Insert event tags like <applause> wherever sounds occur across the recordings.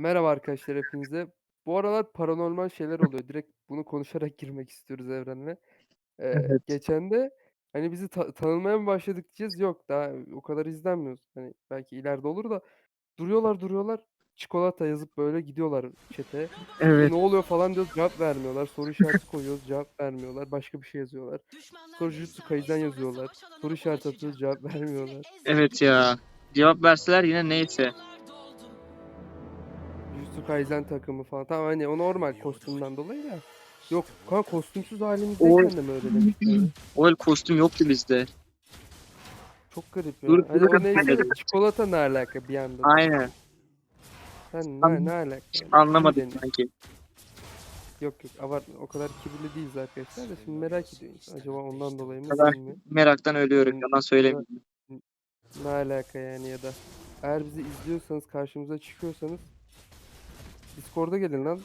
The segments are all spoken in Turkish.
Merhaba arkadaşlar hepinize. Bu aralar paranormal şeyler <laughs> oluyor. Direkt bunu konuşarak <laughs> girmek istiyoruz evrenle. Eee, Evet. geçen de hani bizi ta tanımaya mı başladık diyeceğiz. Yok daha o kadar izlenmiyoruz. Hani belki ileride olur da duruyorlar duruyorlar çikolata yazıp böyle gidiyorlar chat'e. İşte Evet. ne oluyor falan diyoruz cevap vermiyorlar. Soru işareti <laughs> koyuyoruz cevap vermiyorlar. Başka bir şey yazıyorlar. Sonra Jujutsu Kaisen yazıyorlar. Soru işareti atıyoruz cevap vermiyorlar. Evet ya. Cevap verseler yine neyse. Kaisen takımı falan. Tamam hani o normal kostümden dolayı da. Yok kanka kostümsüz halimizdeyken de mi öyle demişler? <laughs> O el kostüm yoktu bizde. Çok garip ya. Dur, Hadi dur, o neyse çikolata ne alaka bir anda? Aynen. Sen ne, An- ne alaka? yani? Anlamadım sanki. Yok yok abartma o kadar kibirli değiliz arkadaşlar da şimdi merak ediyor insan. Acaba ondan dolayı mı kadar- mi? Meraktan ölüyorum. Hmm, Yalan söylemiyorum. Ne alaka yani ya da eğer bizi izliyorsanız karşımıza çıkıyorsanız Discord'a gelin lan.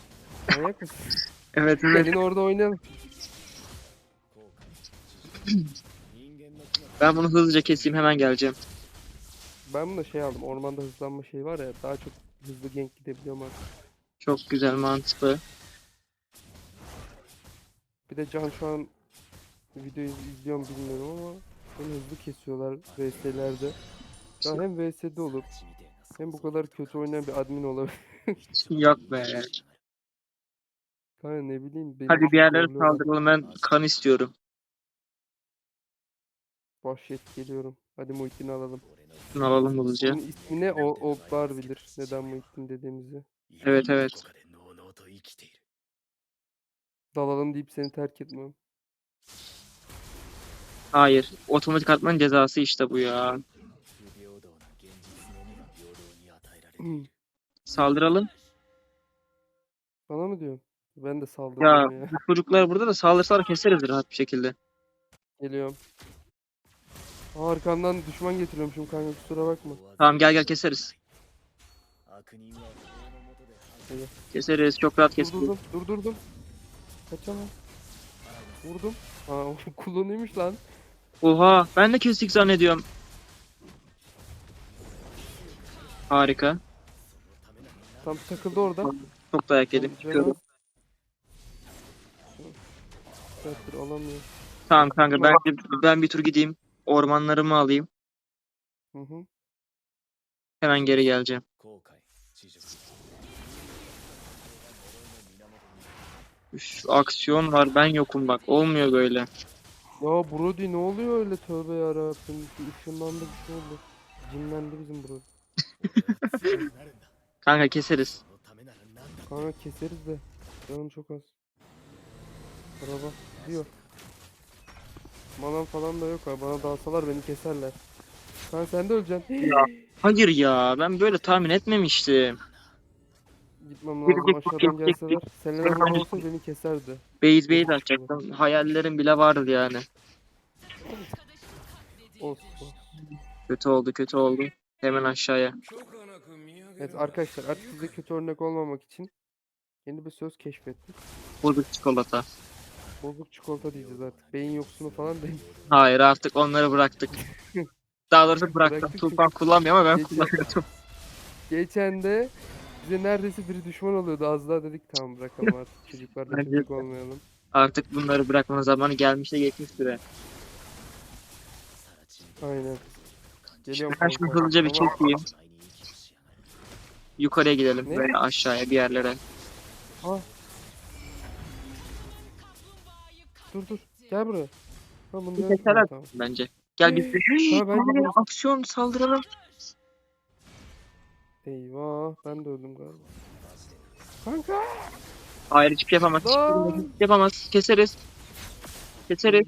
Manyak mısın? <laughs> Evet evet. Gelin orada oynayalım. Ben bunu hızlıca keseyim hemen geleceğim. Ben bunu şey aldım. Ormanda hızlanma şeyi var ya daha çok hızlı gank gidebiliyorum artık. Çok güzel mantıklı. Bir de Can şu an videoyu izliyorum bilmiyorum ama beni hızlı kesiyorlar VS'lerde. Can hem VS'de olup hem bu kadar kötü oynayan bir admin olabilir. Yok be. Kanka ne bileyim beni Hadi bir yerlere zorluyorlar. saldıralım. Ben kan istiyorum. Vahşet geliyorum. Hadi Muhittin'i alalım. Şunu alalım hızlıca. Bunun ismini o Oldlar bilir. Neden Muhittin dediğimizi. Evet evet. Dalalım deyip seni terk etmem. Hayır. Otomatik atmanın cezası işte bu ya. Saldıralım. Bana mı diyorsun? Ben de saldırıyorum ya. Bu çocuklar burada da saldırsalar keseriz rahat bir şekilde. Geliyorum. Aa, arkamdan düşman getiriyormuşum kanka kusura bakma. Tamam gel gel keseriz. Keseriz. Çok rahat keseriz. Durdurdum, durdurdum. Kaçamam. Vurdum. Aa, <laughs> o kullanıymış lan. Oha ben de kestik zannediyorum. Harika. Tam takıldı orada. Çok dayak yedim. Çıkıyorum. Saattir alamıyor. Tamam kanka ben, ben bir tur gideyim. Ormanlarımı alayım. Hı hı. Hemen geri geleceğim. Üf, aksiyon var ben yokum bak. Olmuyor böyle. Ya Brody ne oluyor öyle tövbe yarabbim. Bir ışınlandı bir şey oldu. Cinlendi bizim Brody. <laughs> Kanka keseriz. Kanka keseriz de. Canım çok az. Araba gidiyor. Manam falan da yok ha. Bana dalsalar beni keserler. Kanka sen de öleceksin. <laughs> Hayır ya ben böyle tahmin etmemiştim. Gitmem lazım. Aşağıdan gidecek, gelseler. Selena falan olsa beni keserdi. Base base açacaktım. Hayallerim bile vardı yani. Olsun. olsun. Kötü oldu kötü oldu. Hemen aşağıya. Evet arkadaşlar artık size kötü örnek olmamak için yeni bir söz keşfettik. Bozuk çikolata. Bozuk çikolata diyeceğiz artık. Beyin yoksunu falan değil. <laughs> Hayır artık onları bıraktık. Daha doğrusu bıraktım. Bıraktık Tufan kullanmıyor ama ben Geçen- kullanıyordum. <laughs> Geçen de bize neredeyse biri düşman oluyordu. Az daha dedik tamam bırakalım artık. <laughs> Çocuklarla Bence çocuk de. olmayalım. Artık bunları bırakmanın zamanı gelmiş de geçmiş süre. Aynen. Geliyorum Ben şunu kanka. hızlıca bir çekeyim. Yukarıya gidelim Ne? veya aşağıya bir yerlere. Ha. Dur dur. Gel buraya. Ha bunu Bir tamam. bence. Gel biz de. Ben aksiyon saldıralım. Eyvah ben de öldüm galiba. Kanka. Hayır hiçbir şey yapamaz. hiçbir şey yapamaz. Keseriz. Keseriz.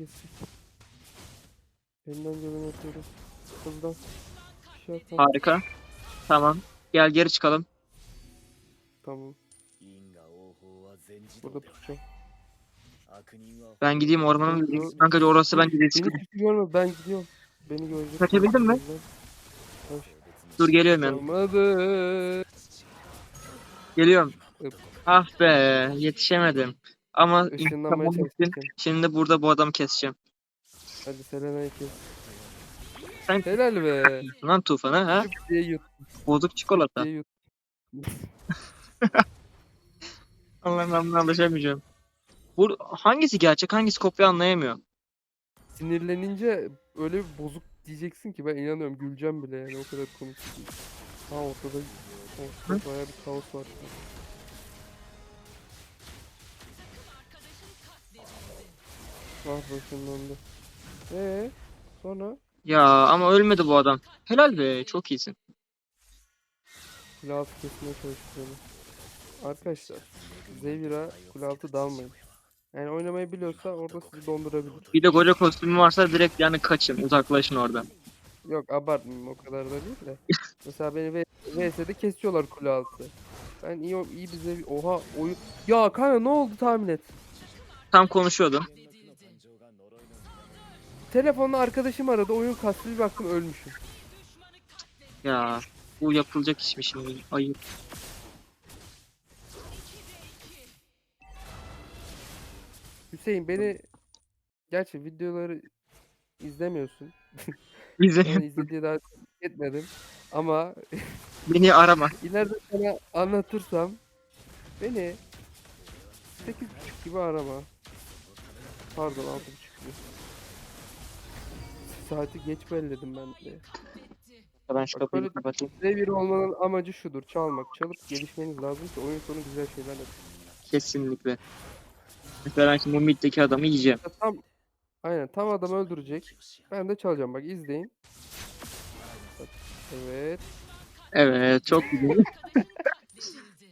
Elimden geleni yapıyorum. Hızdan. Şey. Harika. Tamam. Gel geri çıkalım. Tamam. Burada tutacağım. Ben gideyim ormana. Yok. Kanka orası bence riskli. Beni kimse görmedi ben gidiyorum. Beni görecek. Kaçabildin mi? Hoş. Dur geliyorum yani. Olmadı. Geliyorum. Öp. Ah be yetişemedim. Ama Işınlanmaya çalıştık. şimdi burada bu adamı keseceğim. Hadi Selena'yı kes. Sen Helal be. lan tufanı ha? Küp diye yut. Bozuk çikolata. Diye yut. <laughs> Allah'ım ben buna alışamayacağım. Bu hangisi gerçek hangisi kopya anlayamıyor. Sinirlenince öyle bir bozuk diyeceksin ki ben inanıyorum güleceğim bile yani o kadar komik. Ha ortada, ortada bayağı bir kaos var. Ah başımlandı. Ee, sonra Ya ama ölmedi bu adam. Helal be çok iyisin. kule altı kesmeye çalışıyorum. Arkadaşlar Zevira kule altı dalmayın. Yani oynamayı biliyorsa orada sizi dondurabilir. Bir de Goja kostümü varsa direkt yani kaçın uzaklaşın oradan. Yok abartmayayım o kadar da değil de. <laughs> Mesela beni VS'de kesiyorlar kule altı. Ben iyi iyi bize oha oyun ya kanka ne oldu tahmin et. Tam konuşuyordum. Telefonla arkadaşım aradı oyun kastı bir baktım ölmüşüm. Ya bu yapılacak iş mi şimdi? Ayıp. Hüseyin beni gerçi videoları izlemiyorsun. <laughs> Ben izlediği daha etmedim. Ama <laughs> beni arama. ileride sana anlatırsam beni 8.30 gibi arama. Pardon 6.30 gibi. Saati geç belledim ben de. Ben şu Bak kapıyı böyle- kapatayım. Devir olmanın amacı şudur. Çalmak. Çalıp gelişmeniz lazım ki oyun sonu güzel şeyler yapın. Kesinlikle. Mesela ben şimdi bu middeki adamı yiyeceğim. Ya Tam Aynen tam adam öldürecek. Ben de çalacağım bak izleyin. Bak, Evet. Evet çok güzel. <laughs>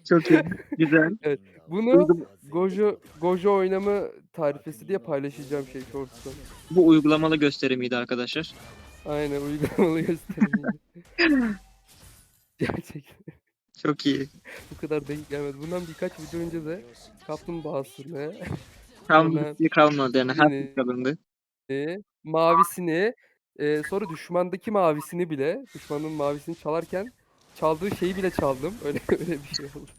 çok iyi. Güzel. <laughs> Bunu Uygula- Gojo Gojo oynamı tarifesi diye paylaşacağım şey shorts'ta. Bu uygulamalı gösterimiydi arkadaşlar. Aynen uygulamalı göstereyim. <laughs> Gerçekten Çok iyi. bu kadar denk gelmedi. Bundan birkaç video önce de kaplumbağasını, bir şey kalmadı yani. Her Yine- şey kalındı. e, mavisini, e, sonra düşmandaki mavisini bile, düşmanın mavisini çalarken çaldığı şeyi bile çaldım. <laughs> Öyle öyle bir şey oldu.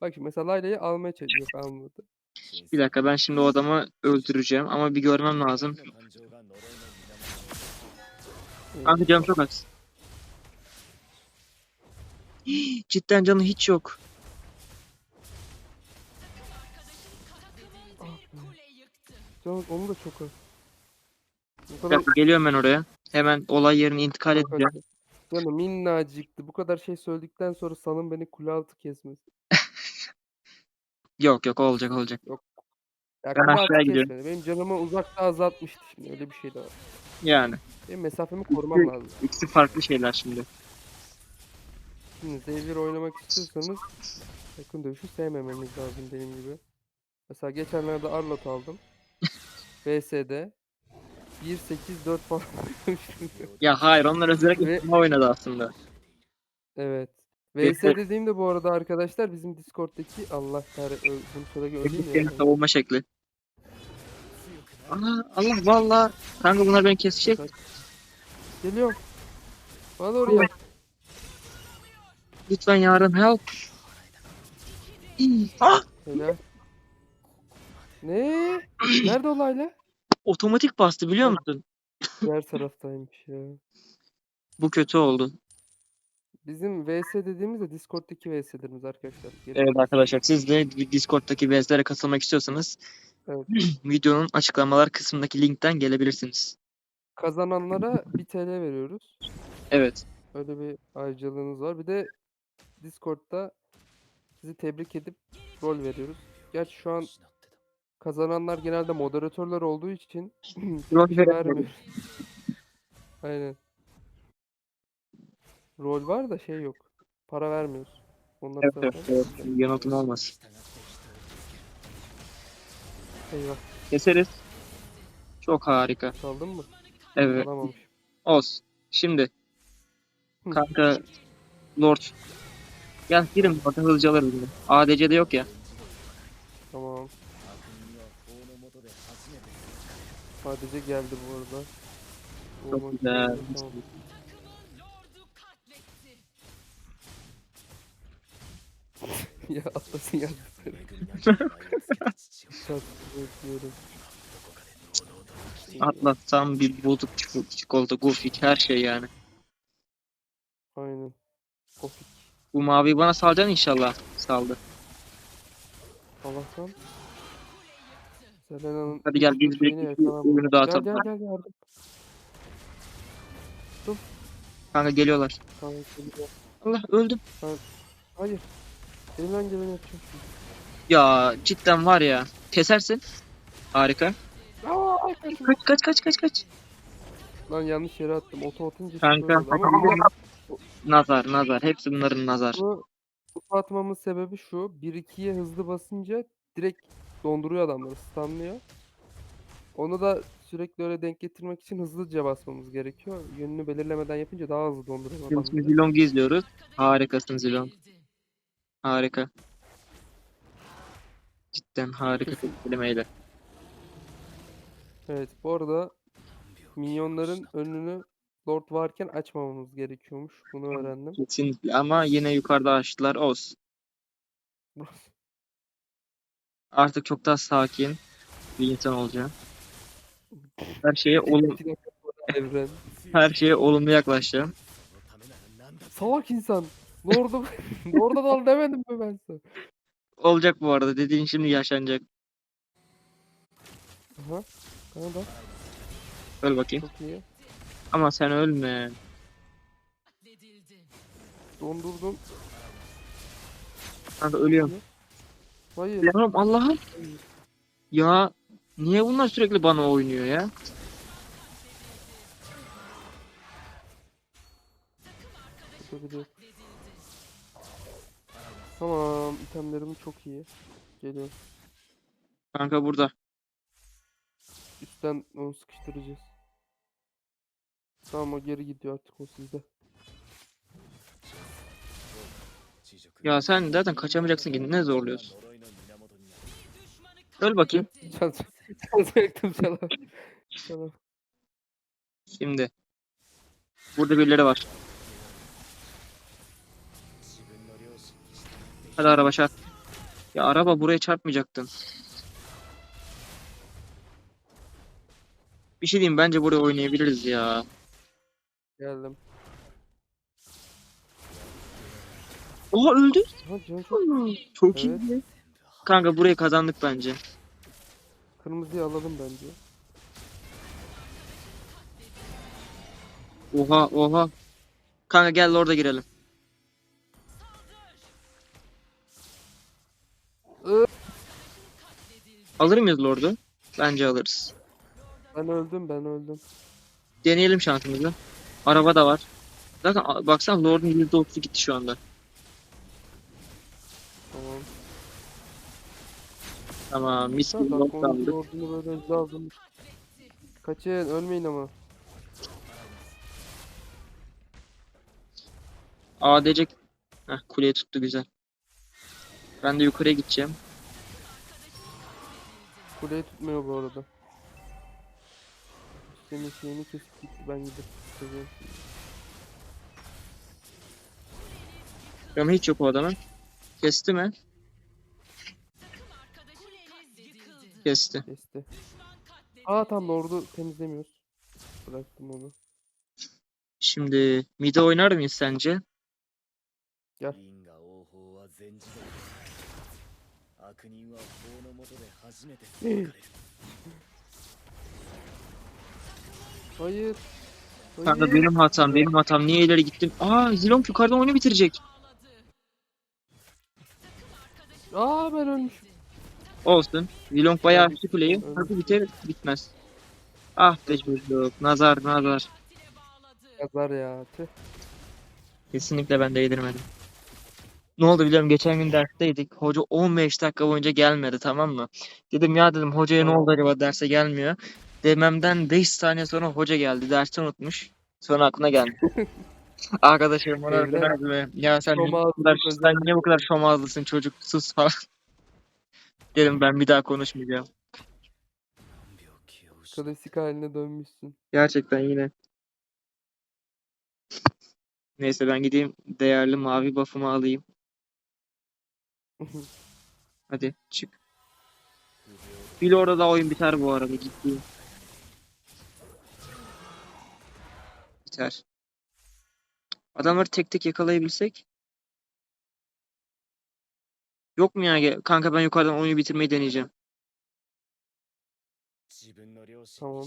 Bak şimdi mesela Layla'yı almaya çalışıyor. Yok almadı. Bir dakika ben şimdi o adamı öldüreceğim ama bir görmem lazım. Kanka canım çok az. <gasps> Cidden canı hiç yok. Canım onu da çok az. Bu Bir kadar dakika geliyorum ben oraya. Hemen olay yerine intikal edeceğim. Canım minnacıktı. Bu kadar şey söyledikten sonra sanın beni kule altı kesmez. Yok yok olacak olacak. Ya Ben kule altı aşağıya gidiyorum. kesmedi. Benim canımı uzakta azaltmıştı şimdi. Öyle bir şey de var. Yani. Benim mesafemi korumam lazım. ikisi farklı şeyler şimdi. Şimdi Xavier oynamak istiyorsanız yakın dövüşü sevmemeniz lazım benim gibi. Mesela geçenlerde Arlot aldım. VS'de 1-8-4 falan oynamıştım. <laughs> Ya hayır onlar özellikle Ve- oynadı aslında. Evet. Ve- VS dediğimde bu arada arkadaşlar bizim Discord'daki Allah kahretsin bunu şöyle gördüm Senin ya. savunma şekli. Aa, Allah valla. Kanka bunlar beni kesecek. Geliyor. Bana doğru gel. Lütfen yarın help. Ah! Helal. Ne? Nerede olayla? Otomatik bastı biliyor musun? Diğer <laughs> taraftaymış ya. Bu kötü oldu. Bizim VS dediğimiz de Discord'daki VS'lerimiz arkadaşlar. Geri Evet arkadaşlar siz de Discord'daki VS'lere katılmak istiyorsanız Evet. <clears throat> videonun açıklamalar kısmındaki linkten gelebilirsiniz. Kazananlara 1 TL veriyoruz. Evet. Öyle bir ayrıcalığınız var. Bir de Discord'da sizi tebrik edip rol veriyoruz. Gerçi şu an kazananlar genelde moderatörler olduğu için <clears throat> Rol vermiyoruz. <laughs> Aynen. Rol var da şey yok. Para vermiyoruz. Onları Evet, evet, evet. Yanıltım olmasın. Eyvah. Keseriz. Çok harika. Çaldın mı? Evet. Çalamamış. Olsun. Şimdi kanka Lord Gel girin bakın hızlıca alırız. ADC'de yok ya. Tamam. Sadece geldi bu arada. Çok güzel. Tamam. <laughs> ya atlasın ya. Çok bekliyorum. Atlatsam bir bozuk çik- çikolata, gofik her şey yani. Aynen. Kofik. Bu maviyi bana salacaksın inşallah. Saldı. Allah'tan. Selena'nın Hadi gel biz yakalamam. oyunu dağıtalım. Gel gel gel yardım. Kanka geliyorlar. Tamam, geliyor. Allah öldüm. Hayır. Elimden geleni yapacağım şimdi. Ya cidden var ya. Kesersin. Harika. Aa. Kaç kaç kaç kaç kaç. Lan yanlış yere attım. Oto atınca Kanka. Ama bir de Nazar nazar. Hepsi bunların nazar. bunu oto atmamın sebebi şu. 1-2'ye hızlı basınca direkt donduruyor adamları. Stunlıyor. Onu da sürekli öyle denk getirmek için hızlıca basmamız gerekiyor. Yönünü belirlemeden yapınca daha hızlı donduruyor Şimdi adamları. Zilong'u izliyoruz. Harikasın Zilong. Harika. Cidden harika kelimeyle. Evet bu arada minyonların önünü Lord varken açmamamız gerekiyormuş. Bunu öğrendim. Kesinlikle ama yine yukarıda açtılar. Olsun. Artık çok daha sakin bir insan olacağım. Her şeye olum, Evren. her şeye olumlu yaklaşacağım. Salak insan. Lord'u <laughs> Lord'a dal demedim mi ben sana? Olacak bu arada. Dediğin şimdi yaşanacak. Aha. Kanada. Öl bakayım. Çok iyi. Ama sen ölme. Dondurdum. Kanka ölüyorum. Hayır. Allah'ım Allah'ım. Ya niye bunlar sürekli bana oynuyor ya? Tamam. itemlerim çok iyi. Geliyor. Kanka burada. Üstten onu sıkıştıracağız. Tamam o geri gidiyor artık o sizde. Ya sen zaten kaçamayacaksın ki ne zorluyorsun? Öl bakayım. Çal çalacaktım çala. Çala. Şimdi. Burada birileri var. Hadi araba çarp. Ya araba buraya çarpmayacaktın. Bir şey diyeyim bence buraya oynayabiliriz ya. Geldim. Oha öldü. Çok Çok Evet. Kanka burayı kazandık bence. kırmızıyı alalım bence. Oha oha. Kanka gel orada girelim. Alır mıyız Lord'u? Bence alırız. Ben öldüm ben öldüm. Deneyelim şansımızı. Araba da var. Zaten baksana Lord'un %30'u gitti şu anda. Tamam. Tamam mis gibi bak onun aldık. ordunu böyle hızlı aldım. Kaçın ölmeyin ama. ADC Heh, kuleyi tuttu güzel. Ben de yukarıya gideceğim. Kuleyi tutmuyor bu arada. Senin şeyini kesip gitti ben gidip. Ama hiç yok o adamın. Kesti mi? Kesti. Kesti. Aa tam ordu temizlemiyoruz. Bıraktım onu. Şimdi mid'e oynar mıyız sence? Gel. Hayır. Kanka benim hatam, benim hatam. Niye ileri gittim? Aa, Zilong yukarıdan oyunu bitirecek. Aa ben ölmüşüm. Olsun. Zilong bayağı açtı kuleyi. Hadi biter, bitmez. Ah be çocuk. Nazar, nazar. Yazar ya. Tüh. Kesinlikle ben de yedirmedim. Ne oldu biliyorum geçen gün dersteydik. Hoca 15 dakika boyunca gelmedi tamam mı? Dedim ya dedim hocaya ne oldu acaba derse gelmiyor. Dememden 5 saniye sonra hoca geldi. Dersi unutmuş. Sonra aklına geldi. <laughs> Arkadaşım bana mi? Ya sen sen niye bu kadar şomazlısın çocuk sus falan. Dedim ben bir daha konuşmayacağım. Klasik haline dönmüşsün. Gerçekten yine. Neyse ben gideyim değerli mavi buff'ımı alayım. <laughs> Hadi çık. Bil orada da oyun biter bu arada gittiğim. Biter. Adamları tek tek yakalayabilsek Yok mu ya? Kanka ben yukarıdan oyunu bitirmeyi deneyeceğim. Tamam.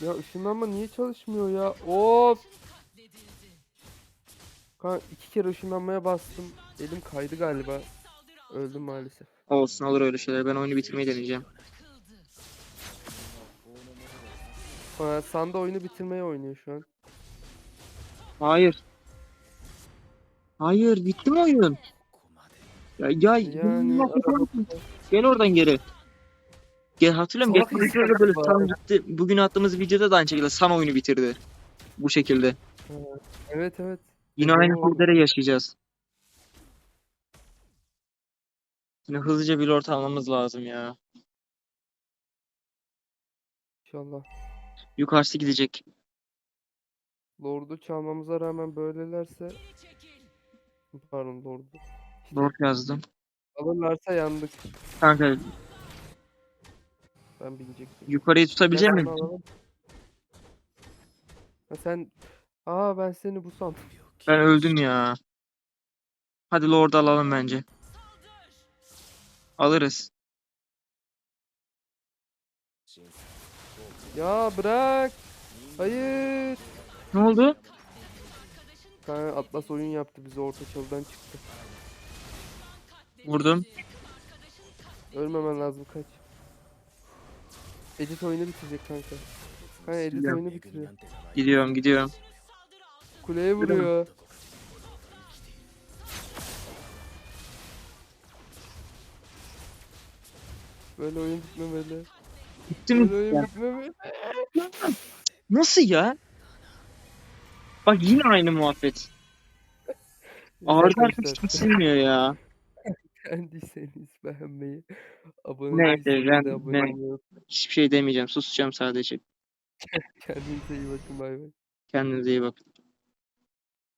Ya ışınlanma niye çalışmıyor ya? Of! Kanka iki kere ışınlanmaya bastım. Elim kaydı galiba. Öldüm maalesef. Olsun olur öyle şeyler. Ben oyunu bitirmeyi deneyeceğim. Ha, Sanda oyunu bitirmeye oynuyor şu an. Hayır. Hayır bitti mi oyun? Ya, ya yani, gel oradan geri. Gel hatırlıyorum geçen videoda böyle san bitti. Bugün attığımız videoda da aynı şekilde san oyunu bitirdi. Bu şekilde. Evet evet. Yine aynı kodere yaşayacağız. Yine hızlıca bir orta almamız lazım ya. İnşallah. Yukarısı gidecek. Lord'u çalmamıza rağmen böylelerse Pardon Lord. Lord yazdım. Alırlarsa yandık. Kanka Ben binecektim. yukarıyı tutabilecek miyim? alalım? Ha sen... Aa ben seni bu sandım. Ben öldüm ya. Hadi Lord alalım bence. Alırız. Ya bırak. Hayır. Ne oldu? tane Atlas oyun yaptı bize orta çalıdan çıktı. Vurdum. Ölmemen lazım kaç. Edit oyunu bitecek kanka. Kanka edit Gidiyorum. oyunu bitiriyor. Gidiyorum gidiyorum. Kuleye vuruyor. Böyle oyun bitmemeli. Bitti mi? Böyle oyun bitmemeli. Nasıl ya? Bak yine aynı muhabbet. Hiç Arkadaşlar, kesilmiyor ya. Beğendiyseniz beğenmeyi, abone Neyse, değilseniz ben- de abone ben- olmayı Hiçbir şey demeyeceğim. Susacağım sadece. <laughs> Kendinize iyi bakın bay bay. Kendinize iyi bakın.